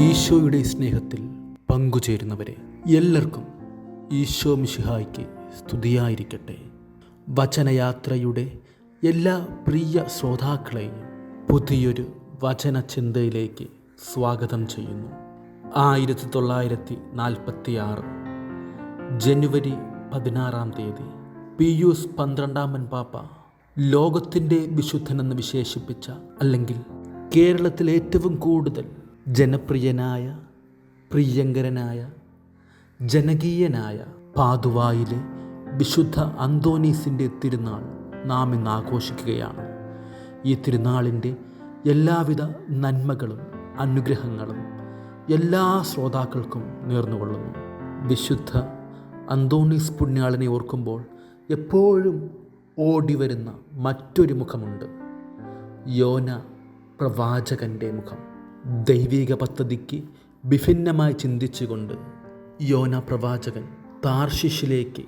ഈശോയുടെ സ്നേഹത്തിൽ പങ്കുചേരുന്നവരെ എല്ലാവർക്കും ഈശോ മിഷിഹായ്ക്ക് സ്തുതിയായിരിക്കട്ടെ. വചനയാത്രയുടെ എല്ലാ പ്രിയ ശ്രോതാക്കളെയും പുതിയൊരു വചന ചിന്തയിലേക്ക് സ്വാഗതം ചെയ്യുന്നു. ആയിരത്തി തൊള്ളായിരത്തി നാൽപ്പത്തി ആറ് ജനുവരി പതിനാറാം തീയതി പിയൂസ് പന്ത്രണ്ടാമൻ പാപ്പ ലോകത്തിന്റെ വിശുദ്ധനെന്ന് വിശേഷിപ്പിച്ച അല്ലെങ്കിൽ കേരളത്തിൽ ഏറ്റവും കൂടുതൽ ജനപ്രിയനായ പ്രിയങ്കരനായ ജനകീയനായ പാതുവായിലെ വിശുദ്ധ അന്തോനീസിന്റെ തിരുനാൾ നാം ഇന്ന് ആഘോഷിക്കുകയാണ്. ഈ തിരുനാളിന്റെ എല്ലാവിധ നന്മകളും അനുഗ്രഹങ്ങളും എല്ലാ ശ്രോതാക്കൾക്കും നേർന്നുകൊള്ളുന്നു. വിശുദ്ധ അന്തോണീസ് പുണ്യാളനെ ഓർക്കുമ്പോൾ എപ്പോഴും ഓടി വരുന്ന മറ്റൊരു മുഖമുണ്ട്. യോന പ്രവാചകന്റെ മുഖം. ദൈവിക പദ്ധതിക്ക് വിഭിന്നമായി ചിന്തിച്ചുകൊണ്ട് യോന പ്രവാചകൻ താർഷിഷിലേക്ക്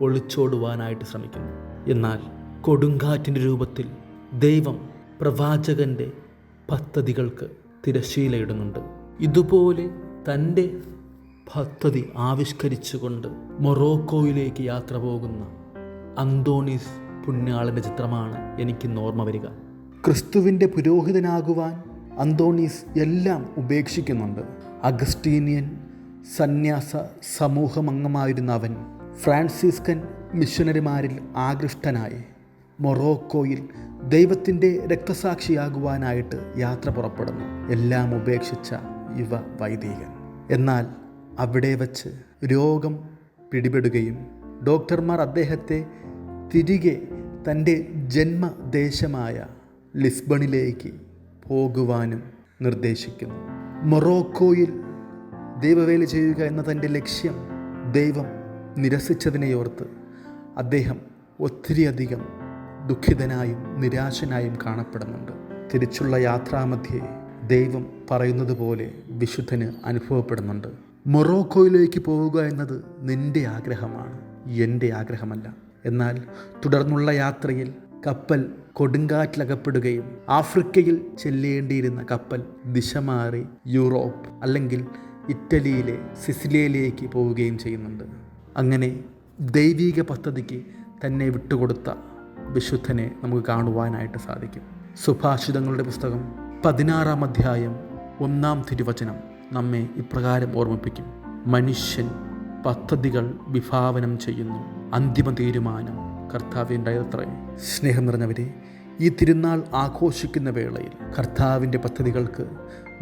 ഒളിച്ചോടുവാനായിട്ട് ശ്രമിക്കുന്നു. എന്നാൽ കൊടുങ്കാറ്റിന്റെ രൂപത്തിൽ ദൈവം പ്രവാചകന്റെ പദ്ധതികൾക്ക് തിരശീലയിടുന്നുണ്ട് ഇതുപോലെ തന്റെ പദ്ധതി ആവിഷ്കരിച്ചുകൊണ്ട് മൊറോക്കോയിലേക്ക് യാത്ര പോകുന്ന അന്തോണീസ് പുണ്യാളന്റെ ചിത്രമാണ് എനിക്കിന്ന് ഓർമ്മ വരിക. ക്രിസ്തുവിന്റെ പുരോഹിതനാകുവാൻ അന്തോണീസ് എല്ലാം ഉപേക്ഷിക്കുന്നുണ്ട്. അഗസ്റ്റീനിയൻ സന്യാസ സമൂഹമംഗമായിരുന്ന അവൻ ഫ്രാൻസിസ്കൻ മിഷനറിമാരിൽ ആകൃഷ്ടനായി. മൊറോക്കോയിൽ ദൈവത്തിന്റെ രക്തസാക്ഷിയാകുവാനായിട്ട് യാത്ര പുറപ്പെടുന്നു. എല്ലാം ഉപേക്ഷിച്ച യുവ വൈദികൻ. എന്നാൽ അവിടെ വച്ച് രോഗം പിടിപെടുകയും ഡോക്ടർമാർ അദ്ദേഹത്തെ തിരികെ തന്റെ ജന്മദേശമായ ലിസ്ബണിലേക്ക് പോകുവാനും നിർദ്ദേശിക്കുന്നു. മൊറോക്കോയിൽ ദൈവവേല ചെയ്യുക എന്ന തന്റെ ലക്ഷ്യം ദൈവം നിരസിച്ചതിനെയോർത്ത് അദ്ദേഹം ഒത്തിരിയധികം ദുഃഖിതനായും നിരാശനായും കാണപ്പെടുന്നുണ്ട്. തിരിച്ചുള്ള യാത്രാമധ്യേ ദൈവം പറയുന്നത് പോലെ വിശുദ്ധന് അനുഭവപ്പെടുന്നുണ്ട്. മൊറോക്കോയിലേക്ക് പോവുക എന്നത് നിന്റെ ആഗ്രഹമാണ് എന്റെ ആഗ്രഹമല്ല. എന്നാൽ തുടർന്നുള്ള യാത്രയിൽ കപ്പൽ കൊടുങ്കാറ്റിലകപ്പെടുകയും ആഫ്രിക്കയിൽ ചെല്ലേണ്ടിയിരുന്ന കപ്പൽ ദിശ മാറി യൂറോപ്പ് അല്ലെങ്കിൽ ഇറ്റലിയിലെ സിസിലിയയിലേക്ക് പോവുകയും ചെയ്യുന്നുണ്ട്. അങ്ങനെ ദൈവീക പദ്ധതിക്ക് തന്നെ വിട്ടുകൊടുത്ത വിശുദ്ധനെ നമുക്ക് കാണുവാനായിട്ട് സാധിക്കും. സുഭാഷിതങ്ങളുടെ പുസ്തകം പതിനാറാം അധ്യായം ഒന്നാം തിരുവചനം നമ്മെ ഇപ്രകാരം ഓർമ്മിപ്പിക്കും. മനുഷ്യൻ പദ്ധതികൾ വിഭാവനം ചെയ്യുന്നു. അന്തിമ തീരുമാനം കർത്താവിന്റെ അത്രേ സ്നേഹം നിറഞ്ഞവരെ ഈ തിരുനാൾ ആഘോഷിക്കുന്ന വേളയിൽ കർത്താവിന്റെ പദ്ധതികൾക്ക്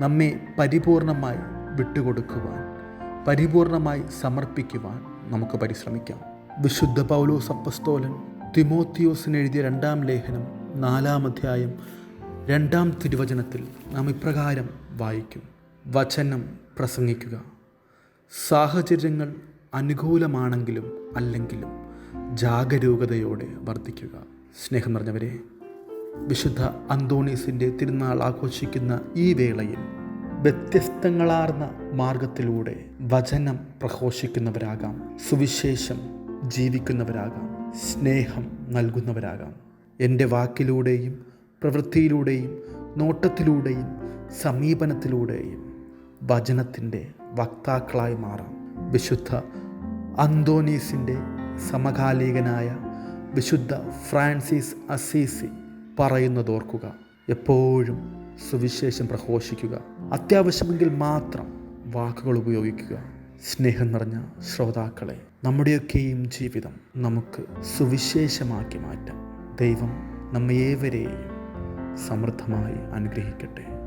നമ്മെ പരിപൂർണമായി വിട്ടുകൊടുക്കുവാൻ പരിപൂർണമായി സമർപ്പിക്കുവാൻ നമുക്ക് പരിശ്രമിക്കാം. വിശുദ്ധ പൗലോസ് അപ്പസ്തോലൻ തിമോത്തിയോസിന് എഴുതിയ രണ്ടാം ലേഖനം നാലാം അധ്യായം രണ്ടാം തിരുവചനത്തിൽ നാം ഇപ്രകാരം വായിക്കും. വചനം പ്രസംഗിക്കുക. സാഹചര്യങ്ങൾ അനുകൂലമാണെങ്കിലും അല്ലെങ്കിലും ജാഗരൂകതയോടെ വർദ്ധിക്കുക സ്നേഹം നിറഞ്ഞവരെ വിശുദ്ധ അന്തോണീസിന്റെ തിരുനാൾ ആഘോഷിക്കുന്ന ഈ വേളയിൽ വ്യത്യസ്തങ്ങളാർന്ന മാർഗത്തിലൂടെ വചനം പ്രഘോഷിക്കുന്നവരാകാം സുവിശേഷം ജീവിക്കുന്നവരാകാം സ്നേഹം നൽകുന്നവരാകാം. എന്റെ വാക്കിലൂടെയും പ്രവൃത്തിയിലൂടെയും നോട്ടത്തിലൂടെയും സമീപനത്തിലൂടെയും വചനത്തിന്റെ വക്താക്കളായി മാറാം. വിശുദ്ധ അന്തോനീസിന്റെ സമകാലികനായ വിശുദ്ധ ഫ്രാൻസിസ് അസീസി പറയുന്നതോർക്കുക എപ്പോഴും സുവിശേഷം പ്രഘോഷിക്കുക. അത്യാവശ്യമെങ്കിൽ മാത്രം വാക്കുകൾ ഉപയോഗിക്കുക. സ്നേഹം നിറഞ്ഞ ശ്രോതാക്കളെ നമ്മുടെയൊക്കെയും ജീവിതം നമുക്ക് സുവിശേഷമാക്കി മാറ്റാം. ദൈവം നമ്മയേവരെയും സമൃദ്ധമായി അനുഗ്രഹിക്കട്ടെ.